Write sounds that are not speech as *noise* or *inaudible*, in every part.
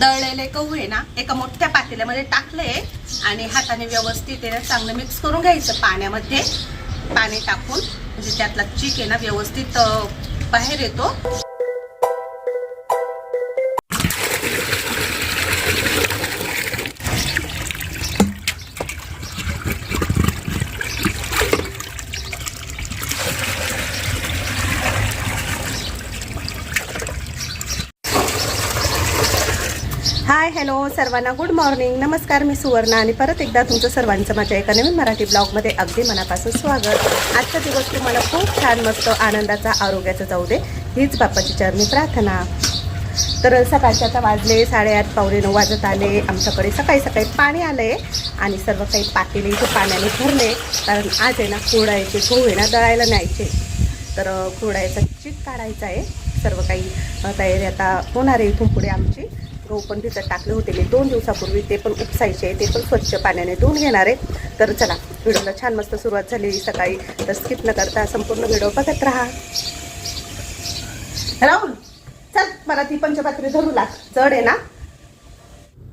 दळलेले गहू आहे ना एका मोठ्या पातेल्यामध्ये टाकले आणि हाताने व्यवस्थित आहे ना चांगलं मिक्स करून घ्यायचं पाण्यामध्ये. पाणी टाकून म्हणजे त्यातला चीक आहे ना व्यवस्थित बाहेर येतो. हाय हॅलो सर्वांना गुड मॉर्निंग नमस्कार मी सुवर्णा आणि परत एकदा तुमचं सर्वांचं माझ्या एका नवीन मराठी ब्लॉगमध्ये अगदी मनापासून स्वागत. आजचा दिवस तुम्हाला खूप छान मस्त आनंदाचा आरोग्याचा जाऊ दे हीच बाप्पाची चरणी प्रार्थना. तर सकाळच्या आता वाजले साडेआठ पावणे नऊ वाजत आले. आमच्याकडे सकाळी सकाळी पाणी आले आणि सर्व काही पातेले इथे पाण्याने भरले. कारण आज आहे ना कुरडायचे गहू आहे ना दळायला न्यायचे. तर कुरडायचा चीक काढायचा आहे. सर्व काही तयारी आता होणार आहे इथून पुढे आमची. गहू पण तिथं टाकले होते. मी दोन दिवसापूर्वी ते पण उपसायचे ते पण स्वच्छ पाण्याने धुवून घेणार आहे तर चला व्हिडिओला छान मस्त सुरुवात झाली सकाळी. तर स्किप न करता संपूर्ण व्हिडिओ बघत राहा. राहुल चल मला ती पंचपात्री धरू लाग. जड आहे ना?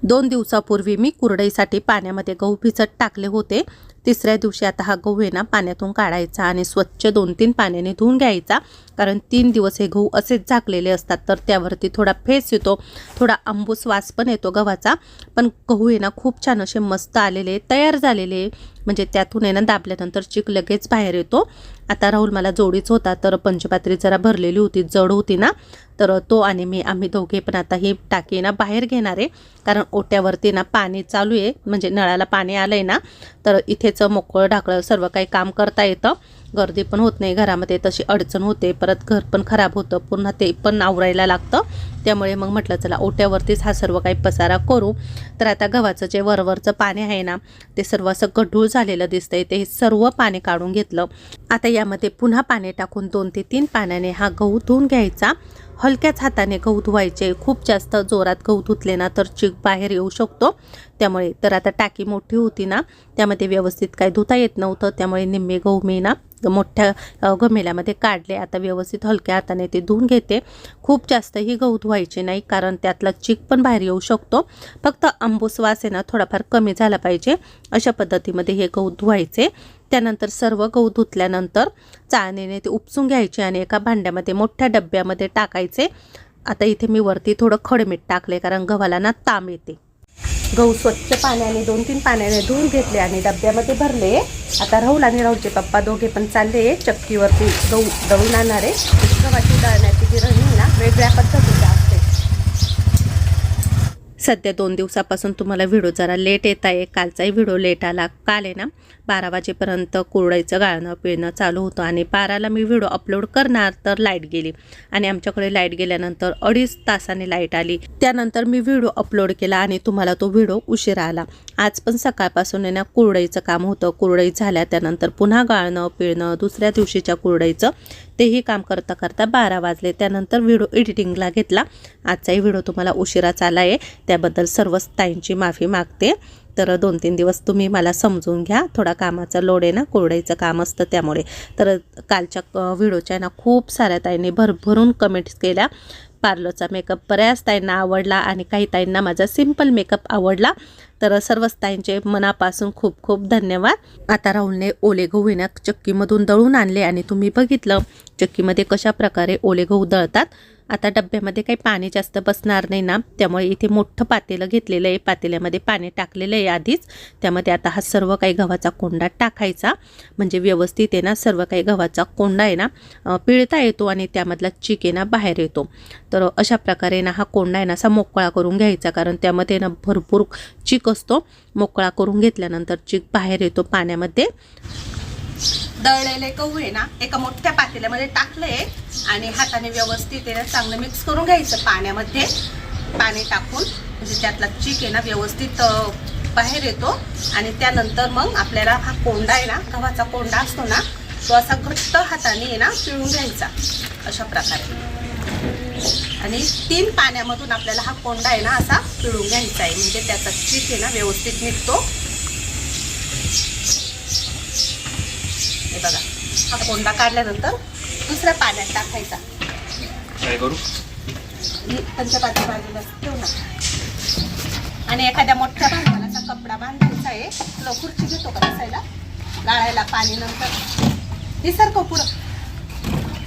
दोन दिवसापूर्वी मी कुरडईसाठी पाण्यामध्ये गहू भिजत टाकले होते. तिसऱ्या दिवशी आता हा गहू आहे ना पाण्यातून काढायचा आणि स्वच्छ दोन तीन पाण्याने धुवून घ्यायचा. कारण तीन दिवस हे गहू असेच झाकलेले असतात तर त्यावरती थोडा फेस येतो थोडा आंबूस वास पण येतो गव्हाचा. पण गहू आहे ना खूप छान असे मस्त आलेले तयार झालेले म्हणजे त्यातून आहे ना दाबल्यानंतर चिक लगेच बाहेर येतो. आता राहुल मला जोडीच होता तर पंचपात्री जरा भरलेली होती जड होती ना. तर तो आणि मी आम्ही दोघे पण आता ही टाकी ना बाहेर घेणार आहे. कारण ओट्यावरती ना पाणी चालू आहे म्हणजे नळाला पाणी आलं आहे ना. तर इथेच मोकळं ढाकळं सर्व काही काम करता येतं. गर्दी पण होत नाही घरामध्ये तशी अडचण होते परत घर पण खराब होतं पुन्हा ते पण आवरायला लागतं. त्यामुळे मग म्हटलं चला ओट्यावरतीच हा सर्व काही पसारा करू. तर आता गव्हाचं जे वरवरचं पाणी आहे ना ते सर्व असं गढूळ झालेलं दिसतंय. ते सर्व पाणी काढून घेतलं. आता यामध्ये पुन्हा पाणी टाकून दोन ते तीन पाण्याने हा गहू धुवून घ्यायचा. हलक्याच हाताने गहू धुवायचे खूप जास्त जोरात गहू धुतले ना तर चिक बाहेर येऊ शकतो. त्यामुळे तर आता टाकी मोठी होती ना त्यामध्ये व्यवस्थित काय धुता येत नव्हतं त्यामुळे निम्मे गहू मी ना मोठ्या गमेल्यामध्ये काढले. आता व्यवस्थित हलक्या हाताने ते धुवून घेते. खूप जास्त ही गहू धुवायचे नाही कारण त्यातला चिक पण बाहेर येऊ शकतो. फक्त आंबूस वास आहे ना थोडाफार कमी झाला पाहिजे. अशा पद्धतीमध्ये हे गहू धुवायचे. त्यानंतर सर्व गहू धुतल्यानंतर चाळणीने ते उपसून घ्यायचे आणि एका भांड्यामध्ये मोठ्या डब्यामध्ये टाकायचे. आता इथे मी वरती थोडं खडमीठ टाकले कारण गव्हाला ना ताम येते. गहू स्वच्छ पाण्याने दोन तीन पाण्याने धुवून घेतले आणि डब्यामध्ये भरले. आता राहुल आणि राहुलचे पप्पा दोघे पण चालले. चक्कीवरती गहू दळून आणणारे गव्हाची दळण्याची जी रणी ना वेगळ्या पद्धतीचा असते सध्या दोन दिवसापासून तुम्हाला व्हिडिओ जरा लेट येत आहे. कालचाही व्हिडिओ लेट आला. काल आहे ना बारा वाजेपर्यंत कुरडाईचं गाळणं पिळणं चालू होतं आणि बाराला मी व्हिडिओ अपलोड करणार तर लाइट गेली. आणि आमच्याकडे लाइट गेल्यानंतर अडीच तासाने लाइट आली. त्यानंतर मी व्हिडिओ अपलोड केला आणि तुम्हाला तो व्हिडिओ उशिरा आला. आज पण सकाळपासून आहे ना कुरडईचं काम होतं. कुरडई झाल्या त्यानंतर पुन्हा गाळणं पिळणं दुसऱ्या दिवशीच्या कुरडईचं. तेही काम करता करता बारा वाजले. त्यानंतर व्हिडिओ एडिटिंगला घेतला. आजचाही व्हिडिओ तुम्हाला उशिराच आला आहे. त्याबद्दल सर्वच ताईंची माफी मागते. तर दोन तीन दिवस तुम्ही मला समजून घ्या. थोडा कामाचा लोड आहे ना कोरडाईचं काम असतं त्यामुळे. तर कालच्या व्हिडिओच्या ना खूप साऱ्या ताईंनी भरभरून कमेंट्स केल्या. पार्लरचा मेकअप बऱ्याच ताईंना आवडला आणि काही ताईंना माझा सिंपल मेकअप आवडला. तर सर्वच ताईंचे मनापासून खूप खूप धन्यवाद. आता राहुलने ओले गहू येण्या चक्कीमधून दळून आणले आणि तुम्ही बघितलं चक्कीमध्ये कशा प्रकारे ओले गहू दळतात. आता डब्यामध्ये काही पाणी जास्त बसणार नाही ना त्यामुळे इथे मोठं पातेलं घेतलेलं आहे. पातेल्यामध्ये पाणी टाकलेलं आहे आधीच. त्यामध्ये आता हा सर्व काही गव्हाचा कोंडा टाकायचा. म्हणजे व्यवस्थित आहे ना सर्व काही गव्हाचा कोंडा आहे ना पिळता येतो आणि त्यामधला चिक आहे ना बाहेर येतो. तर अशा प्रकारे ना हा कोंडा आहे ना असा मोकळा करून घ्यायचा. कारण त्यामध्ये ना भरपूर चिक असतो. मोकळा करून घेतल्यानंतर चिक बाहेर येतो पाण्यामध्ये. दळलेले गहू आहे ना एका मोठ्या पातेल्यामध्ये टाकले आणि हाताने व्यवस्थित आहे चांगलं मिक्स करून घ्यायचं पाण्यामध्ये. पाणी टाकून म्हणजे त्यातला चीक आहे ना व्यवस्थित बाहेर येतो. आणि त्यानंतर मग आपल्याला हा कोंडा आहे ना गव्हाचा कोंडा असतो ना तो असा घट्ट हाताने आहे ना पिळून घ्यायचा. अशा प्रकारे. आणि तीन पाण्यामधून आपल्याला हा कोंडा आहे ना असा पिळून घ्यायचा आहे. म्हणजे त्याचा चीक आहे ना व्यवस्थित निघतो. हे बघा. हा कोंडा काढल्यानंतर दुसऱ्या पाण्यात टाकायचा. काय करू? बाजूला ठेव ना आणि एखाद्या मोठ्या भांड्याला असा कपडा बांधायचा आहे. खुर्ची घेतो का बसायला? गाळायला पाणी नंतर. सारखं पुढं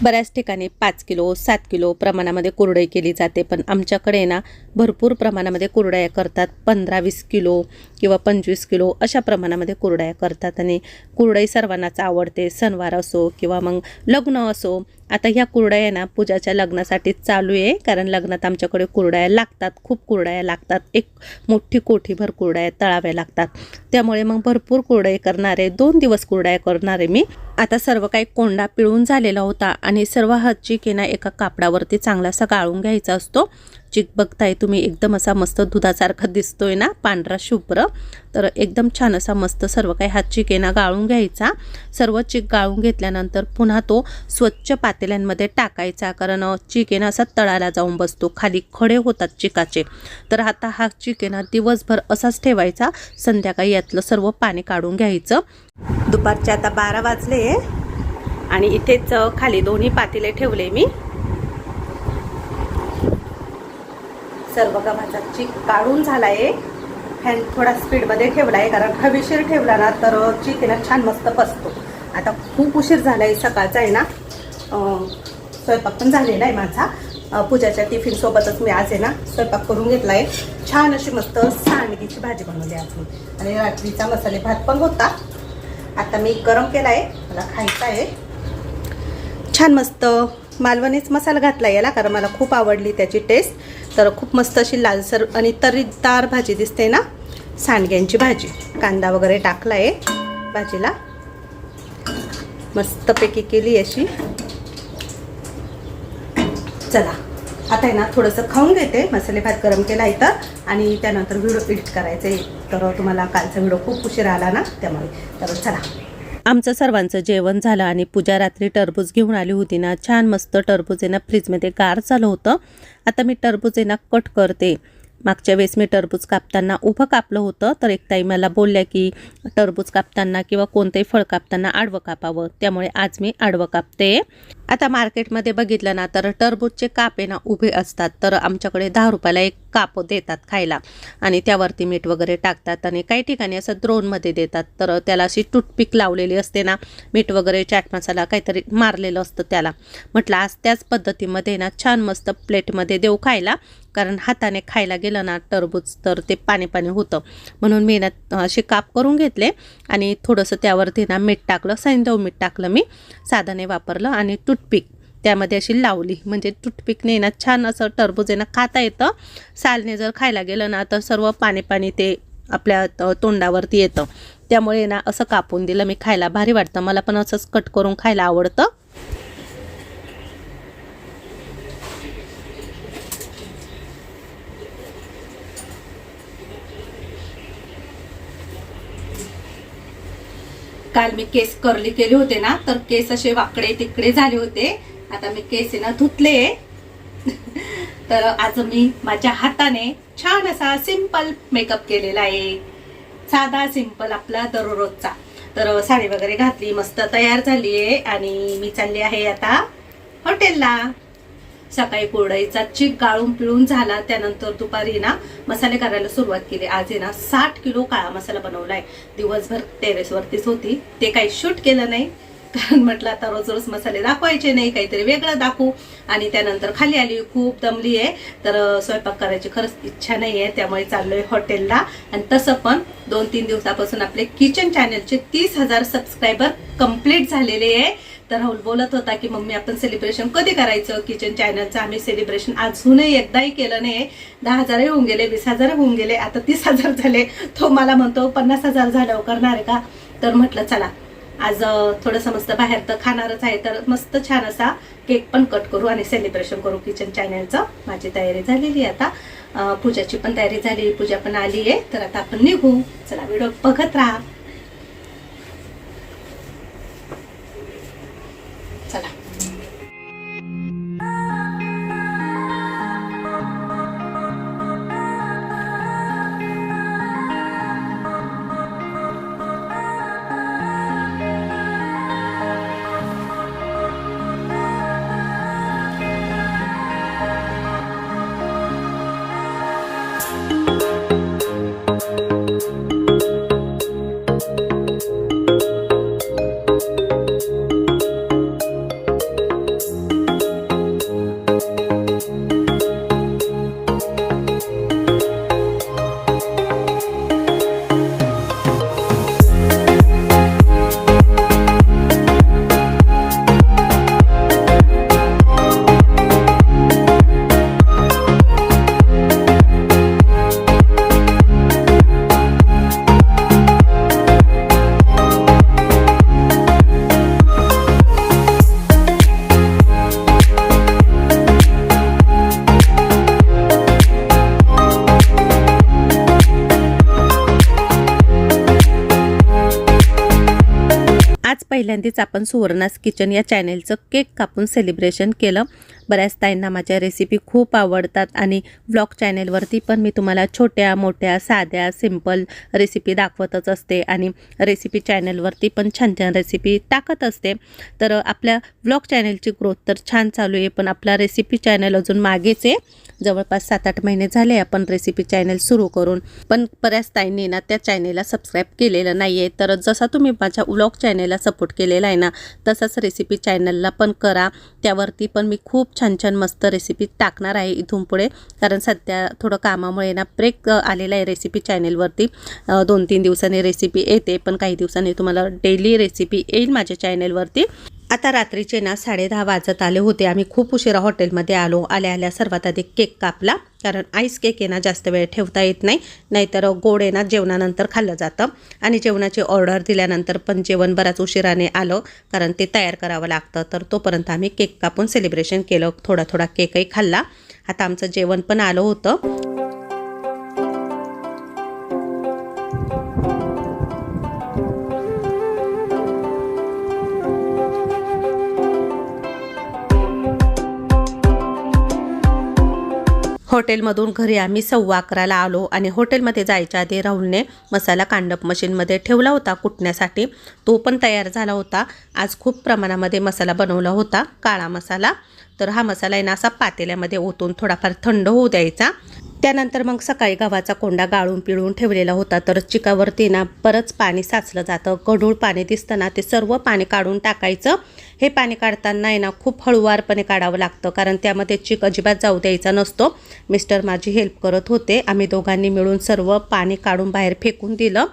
बऱ्याच ठिकाणी पाच किलो सात किलो प्रमाणामध्ये कुरडई केली जाते. पण आमच्याकडे ना भरपूर प्रमाणामध्ये कुरडया करतात. पंधरा वीस किलो किंवा पंचवीस किलो अशा प्रमाणामध्ये कुरडया करतात. आणि कुरडई सर्वांनाच आवडते. सणवार असो किंवा मग लग्न असो आता ह्या कुरडया ना पूजाच्या लग्नासाठीच चालू आहे. कारण लग्नात आमच्याकडे कुरड्या लागतात खूप कुरड्या लागतात. एक मोठी कोठीभर कुरड्या तळाव्या लागतात. त्यामुळे मग भरपूर कुरडई करणारे दोन दिवस कुरड्या करणारे मी. आता सर्व काही कोंडा पिळून झालेला होता आणि सर्व हातची चिक ना एका कापडावरती चांगलासा गाळून घ्यायचा असतो. चिक बघताय तुम्ही एकदम असा मस्त दुधासारखा दिसतोय ना पांढरा शुभ्र. तर एकदम छान असा मस्त सर्व काही हा चिक ना गाळून घ्यायचा. सर्व चिक गाळून घेतल्यानंतर पुन्हा तो स्वच्छ पात पातेल्यांमध्ये टाकायचा कारण अ, असा तळाला जाऊन बसतो. खाली खडे होतात चिकाचे. तर आता हा चिक दिवसभर असाच ठेवायचा. संध्याकाळी यातलं सर्व पाणी काढून घ्यायचं. दुपारचे आता बारा वाजले आणि इथेच खाली दोन्ही पातेले ठेवले मी. सर्व गव्हाचा चीक काढून झाला आहे फॅन थोडा स्पीडमध्ये ठेवला आहे कारण हवेशीर ठेवला ना तर चीक आहे ना छान मस्त बसतो आता खूप उशीर झाला आहे सकाळचा आहे ना. स्वयंपाक पण झालेला आहे माझा. पूजाच्या टिफिनसोबतच मी आज आहे ना स्वयंपाक करून घेतला आहे छान अशी मस्त सांडगीची भाजी बनवली आज मी. आणि रात्रीचा मसाले भात पण होता. आता मी गरम केला आहे मला खायचा आहे. छान मस्त मालवणीच मसाला घातला याला कारण मला खूप आवडली त्याची टेस्ट तर खूप मस्त अशी लालसर आणि तरीदार भाजी दिसते ना सांडग्यांची भाजी. कांदा वगैरे टाकला आहे भाजीला. मस्तपैकी केली अशी. चला. आता आहे ना थोडंसं खाऊन घेते. मसाले भात गरम केला इथं. आणि त्यानंतर व्हिडिओ एडिट करायचं. आहे तर तुम्हाला कालचा व्हिडिओ खूप उशीर आला ना त्यामुळे. तर चला. आमचं सर्वांचं जेवण झालं आणि पूजा रात्री टरबूज घेऊन आली होती ना. छान मस्त टरबूज आहे ना फ्रीजमध्ये गार झालं होतं. आता मी टरबूज आहे ना कट करते. मागच्या वेळेस मी टरबूज कापताना उभं कापलं होतं. तर एक ताई मला बोलल्या की टरबूज कापताना किंवा कोणतंही फळ कापताना आडवं कापावं. त्यामुळे आज मी आडवं कापते. आता मार्केटमध्ये बघितलं ना तर टरबूजचे काप आहे ना उभे असतात. तर आमच्याकडे दहा रुपयाला एक काप देतात खायला. आणि त्यावरती मीठ वगैरे टाकतात आणि काही ठिकाणी असं द्रोणमध्ये देतात. तर त्याला अशी टूथपिक लावलेली असते ना मीठ वगैरे चाट मसाला काहीतरी मारलेलं असतं त्याला. म्हटलं आज त्याच पद्धतीमध्ये ना छान मस्त प्लेटमध्ये देऊ खायला. कारण हाताने खायला गेलं ना टरबूज तर ते पाणी पाणी होतं. म्हणून मी ना असे काप करून घेतले. आणि थोडंसं त्यावरती ना मीठ टाकलं. सैंदव मीठ टाकलं मी. साधाने वापरलं आणि टूथपिक त्यामध्ये अशी लावली. म्हणजे टूथपिकने ना छान असं टरबूज येणं ना खाता येतं. सालने जर खायला गेलं ना तर सर्व पाणी पाणी ते आपल्या तोंडावरती येतं. त्यामुळे ना असं कापून दिलं मी खायला भारी वाटतं. मला पण असंच कट करून खायला आवडतं. काल मी केस करली केले होते ना तर केस असे वाकडे तिकडे झाले होते. आता मी केस ना धुतले. *laughs* तर आज मी माझ्या हाताने छान असा सिंपल मेकअप केलेला आहे. साधा सिंपल आपला दररोजचा. तर साडी वगैरे घातली मस्त तयार झाली आहे. आणि मी चालली आहे आता हॉटेलला. सकाळी कोरडाईचा चिक गाळून पिळून झाला. त्यानंतर दुपारी ना मसाले करायला सुरुवात केली. आज ना साठ किलो काळा मसाला बनवलाय. दिवसभर टेरेसवरतीच होती. ते काही शूट केलं नाही. कारण म्हटलं आता रोज रोज मसाले दाखवायचे नाही. काहीतरी वेगळं दाखवू. आणि त्यानंतर खाली आली. खूप दमली आहे. तर स्वयंपाक करायची खरंच इच्छा नाही आहे त्यामुळे चाललोय हॉटेलला. आणि तसं पण दोन तीन दिवसापासून आपले किचन चॅनलचे तीस हजार सबस्क्रायबर कंप्लीट झालेले आहे. तर राहुल बोलत होता की मम्मी आपण सेलिब्रेशन कधी करायचं? किचन चॅनलचं आम्ही सेलिब्रेशन अजूनही एकदाही केलं नाही दहा हजारही होऊन गेले वीस हजार होऊन गेले आता तीस हजार झाले. तो मला म्हणतो पन्नास हजार झाल्यावर करणार आहे का? तर म्हटलं चला आज थोडंसं मस्त बाहेर तर खाणारच आहे तर मस्त छान असा केक पण कट करू आणि सेलिब्रेशन करू. किचन चॅनलचं माझी तयारी झालेली आहे आता. पूजाची पण तयारी झाली पूजा पण आली आहे तर आता आपण निघू. चला व्हिडिओ बघत राहा. आज आपण सुवर्णास किचन या चॅनेलचं केक कापून सेलिब्रेशन केलं. बऱ्याच ताईंना माझ्या रेसिपी खूप आवडतात आणि ब्लॉग चॅनेलवरती पण मी तुम्हाला छोट्या मोठ्या साध्या सिंपल रेसिपी दाखवतच असते आणि रेसिपी चॅनेलवरती पण छान छान रेसिपी टाकत असते. तर आपल्या ब्लॉग चॅनेलची ग्रोथ तर छान चालू आहे पण आपला रेसिपी चॅनल अजून मागेच आहे. जवळपास सात आठ महिने झाले आपण रेसिपी चॅनल सुरू करून. पण बऱ्याच ताईंनी ना त्या चॅनेलला सबस्क्राईब केलेलं नाही आहे तर जसा तुम्ही माझ्या व्लॉग चॅनेलला सपोर्ट केलेला आहे ना तसंच रेसिपी चॅनलला पण करा. त्यावरती पण मी खूप छान छान मस्त रेसिपी टाकणार आहे इथून पुढे. कारण सध्या थोडं कामामुळे ना ब्रेक आलेला आहे रेसिपी चॅनेलवरती दोन तीन दिवसांनी रेसिपी येते पण काही दिवसांनी तुम्हाला डेली रेसिपी येईल माझ्या चॅनेलवरती आता रात्रीचे ना साडे दहा वाजत आले होते. आम्ही खूप उशिरा हॉटेलमध्ये आलो. आल्या आल्या सर्वात आधी केक कापला. कारण आईस केक आहे ना जास्त वेळ ठेवता येत नाही. नाहीतर गोड आहे ना जेवणानंतर खाल्लं जातं. आणि जेवणाची ऑर्डर दिल्यानंतर पण जेवण बराच उशिराने आलं. कारण ते तयार करावं लागतं. तर तोपर्यंत आम्ही केक कापून सेलिब्रेशन केलं. थोडा थोडा केकही खाल्ला. आता आमचं जेवण पण आलं होतं. हॉटेलमधून घरी आम्ही सव्वा अकराला आलो आणि हॉटेलमध्ये जायच्या आधी राहुलने मसाला कांडप मशीनमध्ये ठेवला होता कुटण्यासाठी. तो पण तयार झाला होता. आज खूप प्रमाणामध्ये मसाला बनवला होता काळा मसाला. तर हा मसाला आहे ना असा पातेल्यामध्ये ओतून थोडाफार थंड होऊ द्यायचा. त्यानंतर मग सकाळी गव्हाचा कोंडा गाळून पिळून ठेवलेला होता तर चिकावरती ना परत पाणी साचलं जातं. गढूळ पाणी दिसतं ना ते सर्व पाणी काढून टाकायचं. हे पाणी काढताना आहे ना खूप हळुवारपणे काढावं लागतं कारण त्यामध्ये चिक अजिबात जाऊ द्यायचा नसतो. मिस्टर माझी हेल्प करत होते. आम्ही दोघांनी मिळून सर्व पाणी काढून बाहेर फेकून दिलं.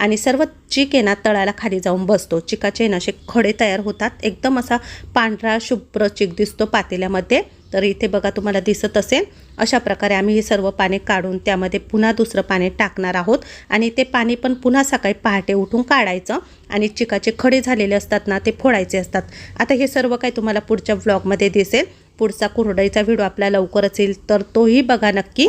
आणि सर्व चिक आहे ना तळाला खाली जाऊन बसतो. चिकाचे ना असे खडे तयार होतात. एकदम असा पांढरा शुभ्र चिक दिसतो पातेल्यामध्ये. तर इथे बघा तुम्हाला दिसत असेल अशा प्रकारे आम्ही हे सर्व पाणी काढून त्यामध्ये पुन्हा दुसरं पाणी टाकणार आहोत. आणि ते पाणी पण पुन्हा सकाळी पहाटे उठून काढायचं आणि चिकाचे खडे झालेले असतात ना ते फोडायचे असतात. आता हे सर्व काही तुम्हाला पुढच्या व्लॉगमध्ये दिसेल. पुढचा कुरडईचा व्हिडिओ आपला लवकरच येईल तर तोही बघा नक्की.